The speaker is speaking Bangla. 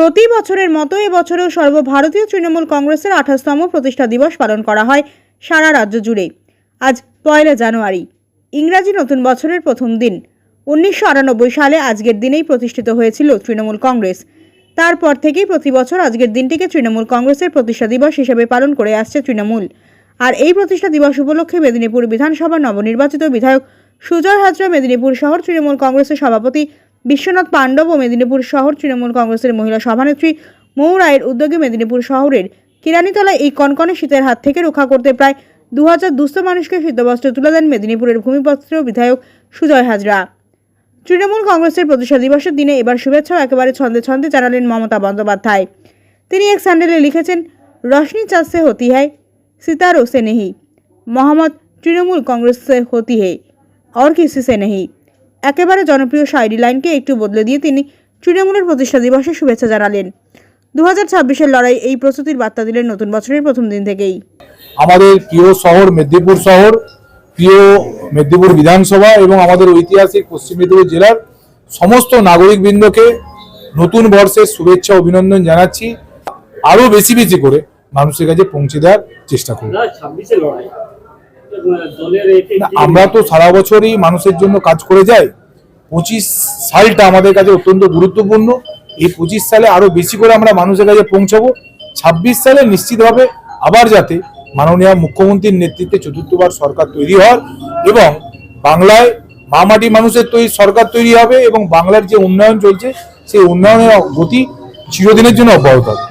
প্রতি বছরের মতো এবছরেও সর্বভারতীয় তৃণমূল কংগ্রেসের আঠাশতম প্রতিষ্ঠা দিবস পালন করা হয় সারা রাজ্য জুড়ে। আজ পয়লা জানুয়ারি, ইংরাজি নতুন বছরের প্রথম দিন। উনিশশো আটানব্বই সালে আজকের দিনেই প্রতিষ্ঠিত হয়েছিল তৃণমূল কংগ্রেস। তারপর থেকেই প্রতি বছর আজকের দিনটিকে তৃণমূল কংগ্রেসের প্রতিষ্ঠা দিবস হিসেবে পালন করে আসছে তৃণমূল। আর এই প্রতিষ্ঠা দিবস উপলক্ষে মেদিনীপুর বিধানসভার নবনির্বাচিত বিধায়ক সুজয় হাজরা মেদিনীপুর শহর তৃণমূল কংগ্রেসের সভাপতি বিশ্বনাথ পাণ্ডব ও মেদিনীপুর শহর তৃণমূল কংগ্রেসের মহিলা সভানেত্রী মৌ রায়ের উদ্যোগে মেদিনীপুর শহরের কিরানীতলায় এই কনকনে শীতের হাত থেকে রক্ষা করতে প্রায় দু হাজার দুস্থ মানুষকে শীতবস্ত্র তুলে দেন মেদিনীপুরের ভূমিপত্র বিধায়ক সুজয় হাজরা তৃণমূল কংগ্রেসের প্রতিষ্ঠা দিবসের দিনে এবার শুভেচ্ছাও একেবারে ছন্দে ছন্দে জানালেন মমতা বন্দ্যোপাধ্যায় তিনি এক স্যান্ডেলে লিখেছেন রশনি চাঁদ সে হতি হ্যায় सितारों से नहीं মোহাম্মদ তৃণমূল কংগ্রেস সে হতি হে और किसी से नहीं একেবারে জনপ্রিয় শায়রি লাইনকে একটু বদলে দিয়ে তিনি তৃণমূলের প্রতিষ্ঠা দিবসে শুভেচ্ছা জানালেন। দু হাজার ছাব্বিশের লড়াই এই প্রস্তুতির বার্তা দিলেন নতুন বছরের প্রথম দিন থেকেই। আমাদের প্রিয় শহর মেদিনীপুর শহর প্রিয় মেদিনীপুর বিধানসভা এবং আমাদের ঐতিহাসিক পশ্চিম মেদিনীপুর জেলার সমস্ত নাগরিকবৃন্দকে নতুন বর্ষের শুভেচ্ছা অভিনন্দন জানাচ্ছি। আরও বেশি বেশি করে মানুষের কাছে পৌঁছে দেওয়ার চেষ্টা করব। আমরা তো সারা বছরই মানুষের জন্য কাজ করে যাই। পঁচিশ সালটা আমাদের কাছে অত্যন্ত গুরুত্বপূর্ণ। এই পঁচিশ সালে আরও বেশি করে আমরা মানুষের কাছে পৌঁছাবো। ছাব্বিশ সালে নিশ্চিতভাবে আবার যাতে মাননীয় মুখ্যমন্ত্রীর নেতৃত্বে চতুর্থবার সরকার তৈরি হয় এবং বাংলায় মামাটি মানুষের তৈরি সরকার তৈরি হবে এবং বাংলার যে উন্নয়ন চলছে, সেই উন্নয়নের গতি চিরদিনের জন্য অব্যাহত হবে।